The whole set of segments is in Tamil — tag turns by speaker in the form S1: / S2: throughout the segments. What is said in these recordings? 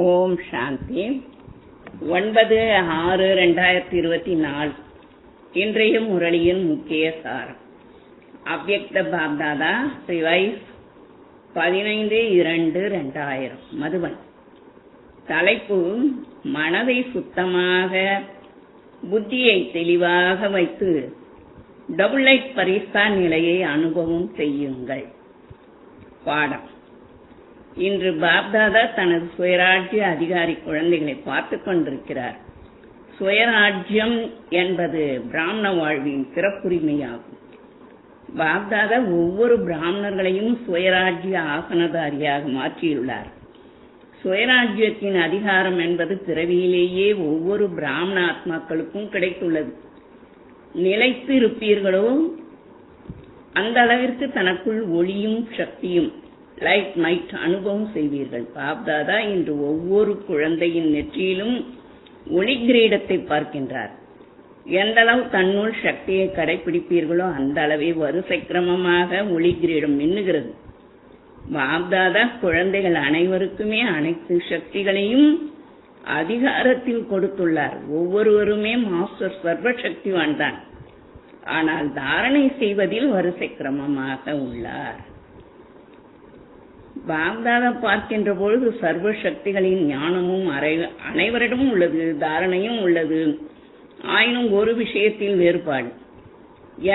S1: ஓம் சாந்தி. ஒன்பது ஆறு ரெண்டாயிரத்தி இருபத்தி நாலு. இன்றைய முரளியின் முக்கிய சாரம். அவ்யக்த பாப்தாதா ரிவைஸ் பதினைந்து இரண்டு ரெண்டாயிரம். மதுவன் தலைப்பு மனதை சுத்தமாக புத்தியை தெளிவாக வைத்து டபுள் லைட் பரிசா நிலையை அனுபவம் செய்யுங்கள். பாடம். இன்று பாப்தாதா தனது சுயராஜ்ய அதிகாரி குழந்தைகளை பார்த்துக் கொண்டிருக்கிறார். சுயராஜ்யம் என்பது பிராமண வாழ்வின் சிறப்புரிமையாகும். பாப்தாதா ஒவ்வொரு பிராமணர்களையும் சுயராஜ்ய ஆசனதாரியாக மாற்றியுள்ளார். சுயராஜ்யத்தின் அதிகாரம் என்பது பிறவியிலேயே ஒவ்வொரு பிராமண ஆத்மாக்களுக்கும் கிடைத்துள்ளது. நிலைத்து இருப்பீர்களோ அந்த அளவிற்கு தனக்குள் ஒளியும் சக்தியும் லைட் நைட் அனுபவம் செய்வீர்கள். பாப்தாதா இன்று ஒவ்வொரு குழந்தையின் நெற்றியிலும் ஒளி கிரீடத்தை பார்க்கின்றார். எந்த அளவு தன்னுள் சக்தியை கடைபிடிப்பீர்களோ அந்த அளவே வரிசை கிரமமாக ஒளி கிரீடம் மின்னுகிறது. பாப்தாதா குழந்தைகள் அனைவருக்குமே அனைத்து சக்திகளையும் அதிகாரத்தில் கொடுத்துள்ளார். ஒவ்வொருவருமே மாஸ்டர் சர்வ சக்திவான் தான் ஆனால் தாரணை செய்வதில் வரிசை கிரமமாக உள்ளார். பாப்தாதா பார்க்கின்ற பொழுது சர்வ சக்திகளின் ஞானமும் அனைவரிடம் உள்ளது தாரணையும் உள்ளது. ஆயினும் ஒரு விஷயத்தில் வேறுபாடு.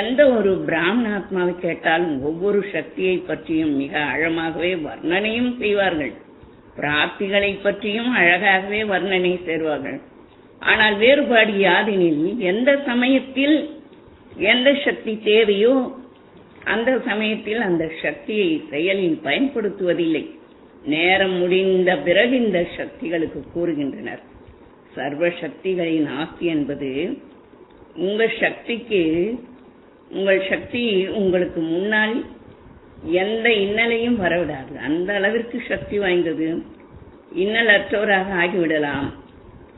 S1: எந்த ஒரு பிராமண ஆத்மாவை கேட்டாலும் ஒவ்வொரு சக்தியை பற்றியும் மிக ஆழமாகவே வர்ணனையும் செய்வார்கள். பிராப்திகளை பற்றியும் அழகாகவே வர்ணனை செய்வார்கள். ஆனால் வேறுபாடு யாதெனில் எந்த சமயத்தில் எந்த சக்தி தேவையோ அந்த சமயத்தில் அந்த சக்தியை செயலில் பயன்படுத்துவதில்லை. நேரம் முடிந்த பிறகு இந்த சக்திகளுக்கு கூறுகின்றனர். சர்வ சக்திகளின் ஆஸ்தி என்பது உங்கள் சக்திக்கு உங்கள் சக்தி உங்களுக்கு முன்னால் எந்த இன்னலையும் வரவிடாது. அந்த அளவிற்கு சக்தி வாய்ந்தது. இன்னலற்றவராக ஆகிவிடலாம்.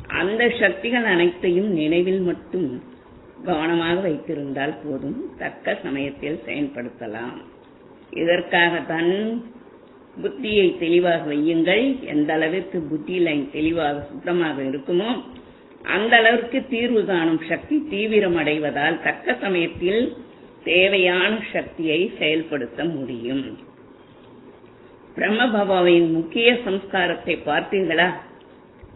S1: அந்த சக்திகள் அனைத்தையும் நினைவில் மட்டும் கவனமாக வைத்திருந்தால் போதும். தக்க சமயத்தில் செயல்படுத்தலாம். இதற்காகத்தான் புத்தியை தெளிவாக வையுங்கள். எந்த அளவிற்கு புத்தி லைன் தெளிவாக சுத்தமாக இருக்குமோ அந்த அளவிற்கு தீர்வு காணும் சக்தி தீவிரம் அடைவதால் தக்க சமயத்தில் தேவையான சக்தியை செயல்படுத்த முடியும். பிரம்மபாபாவின் முக்கிய சம்ஸ்காரத்தை பார்த்தீர்களா?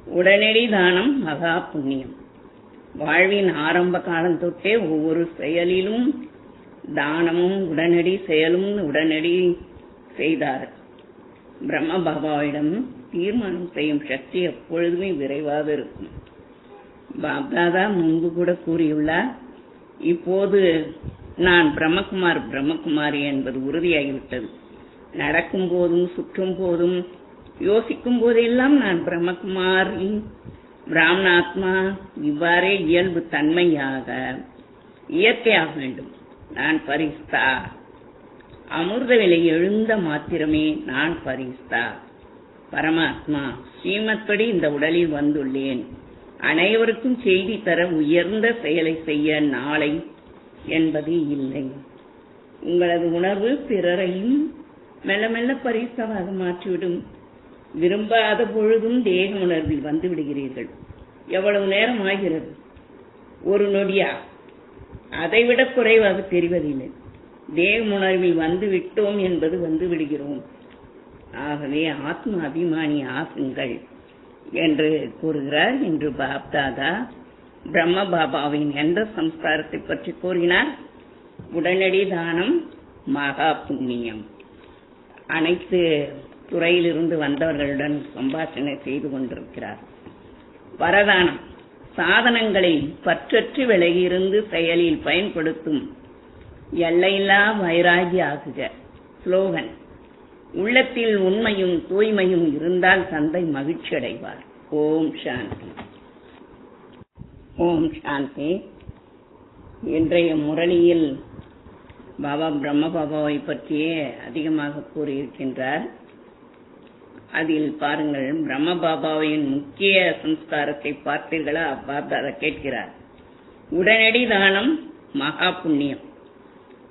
S1: உடனடி தானம் மகா புண்ணியம். வாழ்வின் ஆரம்ப காலம் தொட்டே ஒவ்வொரு செயலிலும் தானமும் உடனடி செயலும் உடனடி செய்தார். பிரம்ம பாபாவிடம் தீர்மானம் செய்யும் சக்தி எப்பொழுதுமே விரைவாக இருக்கும். பாப்தாதா முன்பு கூட கூறியுள்ளார் இப்போது நான் பிரம்மகுமார் பிரம்மகுமாரி என்பது உறுதியாகிவிட்டது. நடக்கும் போதும் சுற்றும் போதும் யோசிக்கும் போதெல்லாம் நான் பிரம்மகுமாரி பிராமணாத்மா இவ்வாறே இயல்பு தன்மையாக இயற்கையாக வேண்டும். நான் பரிஸ்தா. அமிர்த விலை எழுந்த மாத்திரமே நான் பரிஸ்தா. பரமாத்மா ஸ்ரீமத்படி இந்த உடலில் வந்துள்ளேன். அனைவருக்கும் செய்தி தர உயர்ந்த செயலை செய்ய நாளை என்பது இல்லை. உங்களது உணர்வு பிறரையும் மெல்ல மெல்ல பரிசாவாக மாற்றிவிடும். விரும்பாத பொழுதும் தேக உணர்வில் வந்து விடுகிறீர்கள். எவ்வளவு நேரம் ஆகிறது? ஒரு நொடியா? அதைவிட குறைவாக தெரிவதில்லை. தேக உணர்வில் வந்து விட்டோம் என்பது வந்து விடுகிறோம். ஆகவே ஆத்ம அபிமானி ஆகுங்கள் என்று கூறுகிறார் இன்று பாப்தாதா. பிரம்ம பாபாவின் எந்த சம்ஸ்காரத்தை பற்றி கூறினார்? உடனடி தானம் மகா புண்ணியம். அனைத்து துறையிலிருந்து வந்தவர்களுடன் சம்பாஷணை செய்து கொண்டிருக்கிறார். வரதானம். சாதனங்களை பற்றற்று விலகியிருந்து செயலில் பயன்படுத்தும் எல்லையில்லா வைராகி ஆகுக. ஸ்லோகன். உள்ளத்தில் உண்மையும் தூய்மையும் இருந்தால் தந்தை மகிழ்ச்சி அடைவார் ஓம் சாந்தி. ஓம் சாந்தி. இன்றைய முரளியில் பாபா பிரம்ம பாபாவை பற்றியே அதிகமாக கூறியிருக்கின்றார். அதில் பாருங்கள் பிரம்ம பாபாவின் முக்கிய சம்ஸ்காரத்தை பார்த்தீர்களா? பாபாதா கேட்கிறார். உடனடி தானம் மகா புண்ணியம்.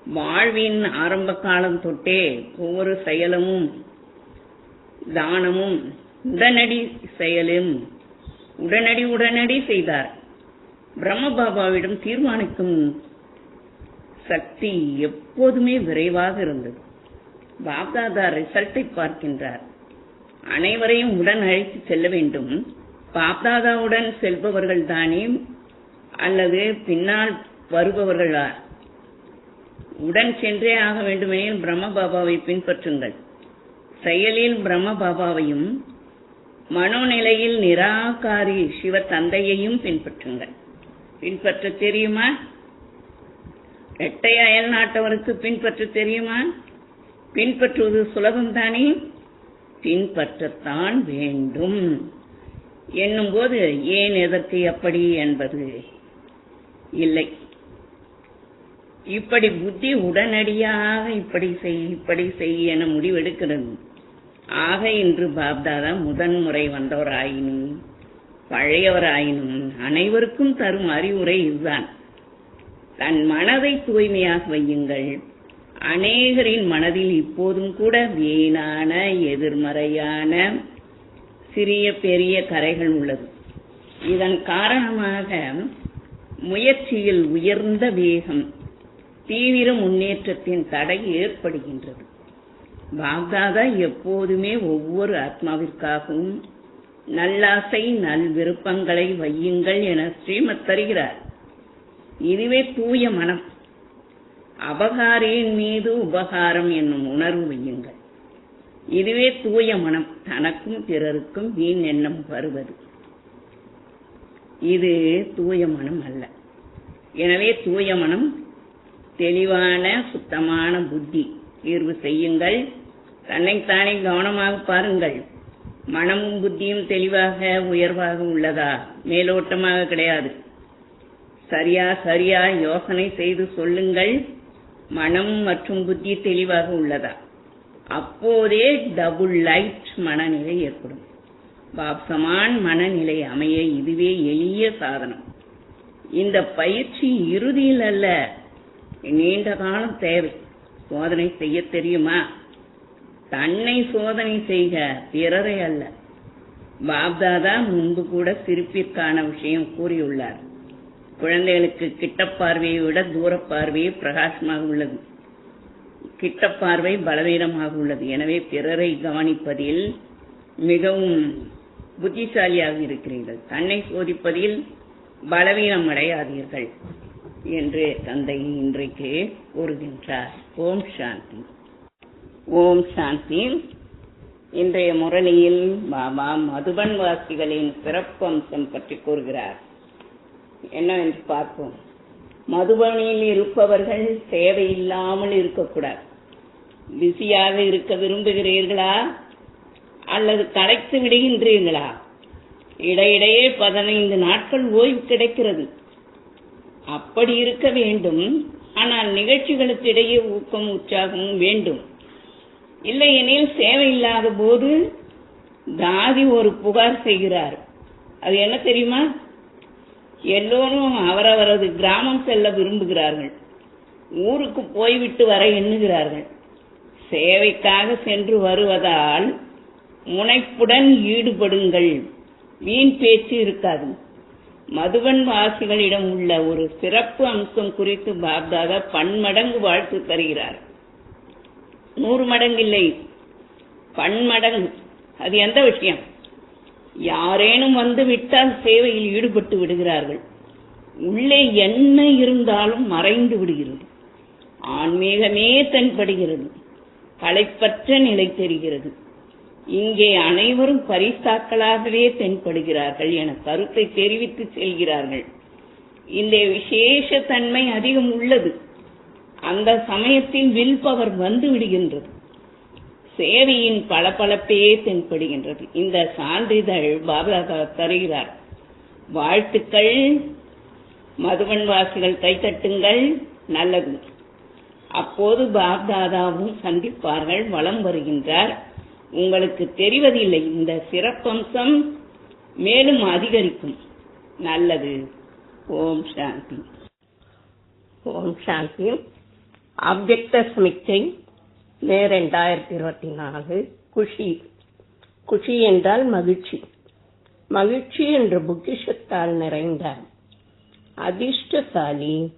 S1: வாழ்வின் ஆரம்ப காலம் தொட்டே ஒவ்வொரு செயலும் தானமும் உடனடி செயலும் உடனடி உடனடி செய்தார். பிரம்ம பாபாவிடம் தீர்மானிக்கும் சக்தி எப்போதுமே விரைவாக இருந்தது. பாப்தாதா ரிசல்ட்டை பார்க்கின்றார். அனைவரையும் உடன் அழைத்து செல்ல வேண்டும். பாப்தாதாவுடன் செல்பவர்கள் தானே அல்லது பின்னால் வருபவர்களா உடன் சென்றே ஆக வேண்டுமெனில் பிரம்ம பாபாவை பின்பற்றுங்கள். செயலில் பிரம்ம பாபாவையும் மனோநிலையில் நிராகாரி சிவ தந்தையையும் பின்பற்றுங்கள். பின்பற்ற தெரியுமா? இரட்டை அயல் நாட்டவருக்கு பின்பற்ற தெரியுமா? பின்பற்றுவது சுலபம்தானே பின்பற்றத்தான் வேண்டும். என்னும்போது ஏன் எதற்கு எப்படி என்பது இல்லை. இப்படி புத்தி உடனடியாக இப்படி செய் இப்படி செய் என முடிவெடுக்கிறது. ஆக இன்று பாப்தாதா முதன்முறை வந்தவராயினும் பழையவராயினும் அனைவருக்கும் தரும் அறிவுரை இதுதான். தன் மனதை தூய்மையாக வையுங்கள். அநேகரின் மனதில் இப்போதும் கூட வீணான எதிர்மறையான சிறிய பெரிய கரைகள் உள்ளது. இதன் காரணமாக முயற்சியில் உயர்ந்த வேகம் தீவிர முன்னேற்றத்தின் தடை ஏற்படுகின்றது. பாக்தாதா எப்போதுமே ஒவ்வொரு ஆத்மாவிற்காகவும் நல்லாசை நல் விருப்பங்களை வையுங்கள் என ஸ்ரீமத் தருகிறார். இதுவே தூய மனம். அபகாரியின் மீது உபகாரம் என்னும் உணர்வு வையுங்கள். இதுவே தூய மனம் தனக்கும் பிறருக்கும் வீண் எண்ணம் வருவது. இது தூய மனம் அல்ல. எனவே தூய மனம் தெளிவான சுத்தமான புத்தி. தீர்வு செய்யுங்கள். தன்னைத்தானே கவனமாக பாருங்கள். மனமும் புத்தியும் தெளிவாக உயர்வாக உள்ளதா? மேலோட்டமாக கிடையாது. சரியா சரியா யோசனை செய்து சொல்லுங்கள். மனம் மற்றும் புத்தி தெளிவாக உள்ளதா? அப்போதே டபுள் லைட் மனநிலை ஏற்படும். பாப்சமான் மனநிலை அமைய இதுவே எளிய சாதனம். இந்த பயிற்சி இறுதியில் அல்ல நீண்ட காலம் தேவை. சோதனை செய்ய தெரியுமா? தன்னை சோதனை செய்க பிறரை அல்ல. பாப்தாதா முன்பு கூட சிரிப்பிற்கான விஷயம் கூறியுள்ளார். குழந்தைகளுக்கு கிட்ட பார்வையை விட தூர பார்வையே பிரகாசமாக உள்ளது. கிட்ட பார்வை பலவீனமாக உள்ளது. எனவே பிறரை கவனிப்பதில் மிகவும் புத்திசாலியாக இருக்கிறீர்கள். தன்னை சோதிப்பதில் பலவீனம் அடையாதீர்கள் என்று தந்தை இன்றைக்கு கூறுகின்றார். ஓம் சாந்தி. ஓம் சாந்தி. இன்றைய முரளியில் பாபா மதுபன் வாசிகளின் சிறப்பம்சம் பற்றி கூறுகிறார். என்னவென்று பார்ப்போம். மதுபனியில் இருப்பவர்கள் தேவையில்லாமல் இருக்கக்கூடாது. பிஸியாக இருக்க விரும்புகிறீர்களா? அல்லது கலைத்து விடுகின்றீர்களா? இடையிடையே பதினைந்து நாட்கள் ஓய்வு கிடைக்கிறது. அப்படி இருக்க வேண்டும். ஆனால் நிகழ்ச்சிகளுக்கு இடையே ஊக்கம் உற்சாகமும் வேண்டும். இல்லையெனில் சேவை இல்லாத போது தாதி ஒரு புகார் செய்கிறார். அது என்ன தெரியுமா? எல்லோரும் அவரவரது கிராமம் செல்ல விரும்புகிறார்கள். ஊருக்கு போய்விட்டு வர எண்ணுகிறார்கள். சேவைக்காக சென்று வருவதால் முனைப்புடன் ஈடுபடுங்கள். வீண் பேச்சு இருக்காது. மதுவன் வாசிகளிடம் உள்ள ஒரு சிறப்பு அம்சம் குறித்து பாப்தாதா பன்மடங்கு வாழ்த்து தருகிறார். நூறு மடங்கு இல்லை பன்மடங்கு. அது எந்த விஷயம்? யாரேனும் வந்து விட்டால் சேவையில் ஈடுபட்டு விடுகிறார்கள். உள்ளே என்ன இருந்தாலும் மறைந்து விடுகிறது. ஆன்மீகமே தென்படுகிறது. களைப்பற்ற நிலை தெரிகிறது. இங்கே அனைவரும் பரிசாக்களாகவே தென்படுகிறார்கள் என கருத்தை தெரிவித்து செல்கிறார்கள். இந்த விசேஷ தன்மை அதிகம் உள்ளது. அந்த சமயத்தில் வில் பவர் வந்து விடுகின்றது. சேவையின் பளபளப்பே தென்படுகின்றது. இந்த சான்றிதழ் பாபா தருகிறார். வாழ்த்துக்கள். மதுவன் வாசிகள் கைத்தட்டுங்கள் நல்லது. அப்போது பாப்தாதாவும் சந்திப்பார்கள் வலம் வருகின்றார். உங்களுக்கு தெரிவதில்லை இந்த சிறப்பம்சம் மேலும் அதிகரிக்கும். நல்லது. ஓம் சாந்தி.
S2: ஓம் சாந்தி. அவ்வக்த சமிக்கை ரெண்டாயிரத்தி இருபத்தி நாலு குஷி. குஷி என்றால் மகிழ்ச்சி. மகிழ்ச்சி என்ற பொக்கிஷத்தால் நிறைந்த அதிர்ஷ்டசாலி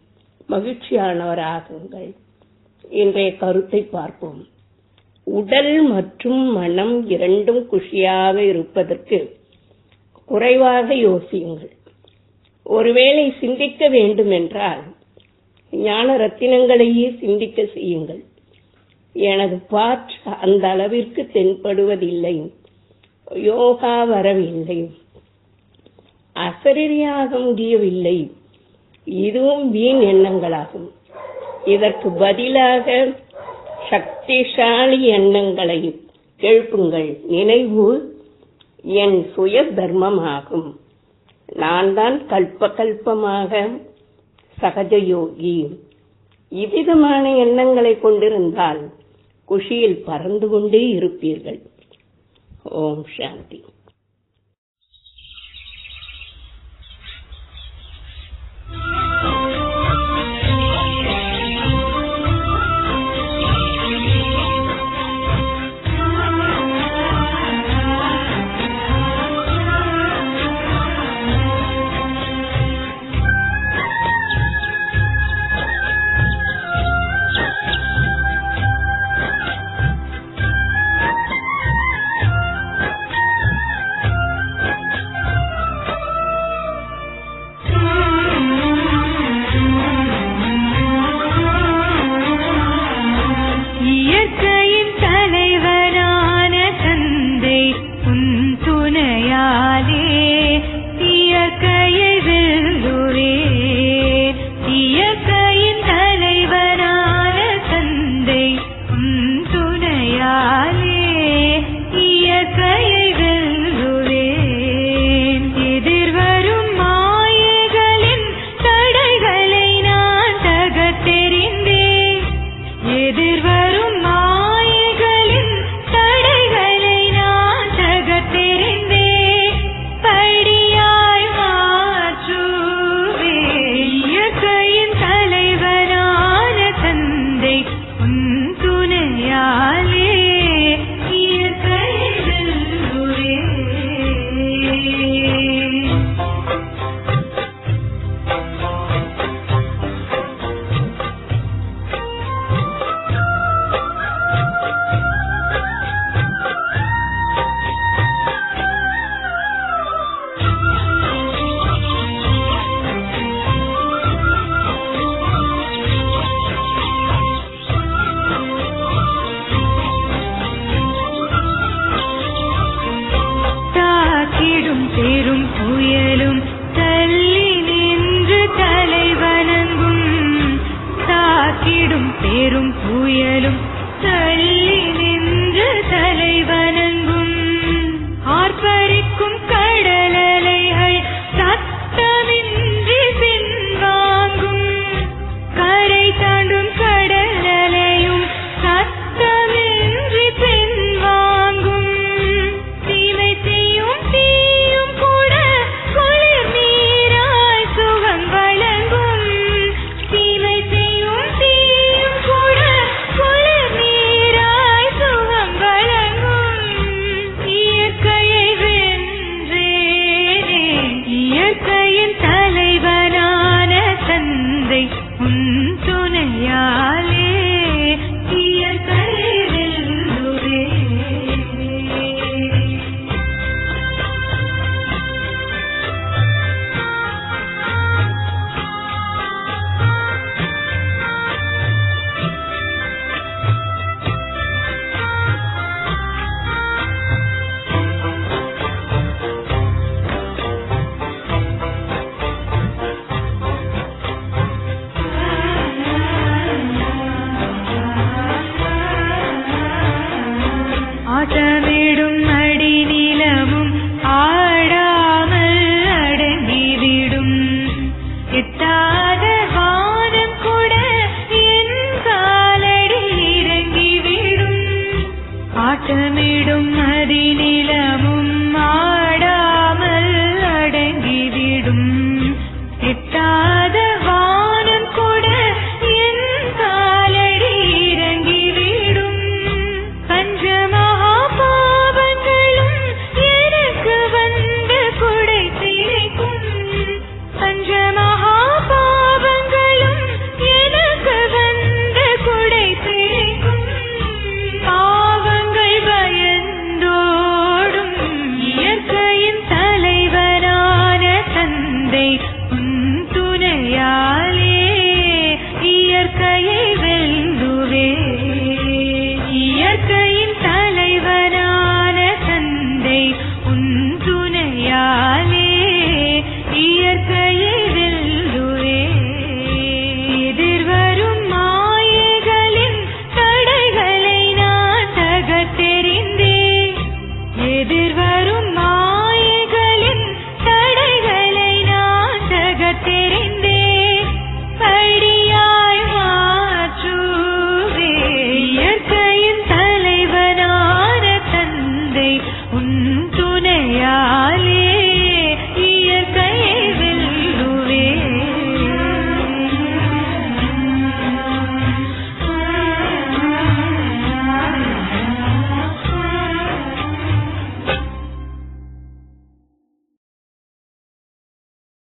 S2: மகிழ்ச்சியானவராகுங்கள். இன்றைய கருத்தை பார்ப்போம். உடல் மற்றும் மனம் இரண்டும் குஷியாக இருப்பதற்கு குறைவாக யோசியுங்கள். ஒருவேளை சிந்திக்க வேண்டும் என்றால் ஞான ரத்தினங்களையே சிந்திக்க செய்யுங்கள். எனது பாட் அந்த அளவிற்கு தென்படுவதில்லை. யோகா வரவில்லை. அசரீரியாக முடியவில்லை. இதுவும் வீண் எண்ணங்களாகும். இதற்கு பதிலாக சக்திசாலி எண்ணங்களை எழுப்புங்கள் நினைவு என் சுய தர்மமாகும் நான் தான் கல்ப கல்பமாக சகஜ யோகி. இவ்விதமான எண்ணங்களை கொண்டிருந்தால் குஷியில் பறந்து கொண்டே இருப்பீர்கள். ஓம் சாந்தி.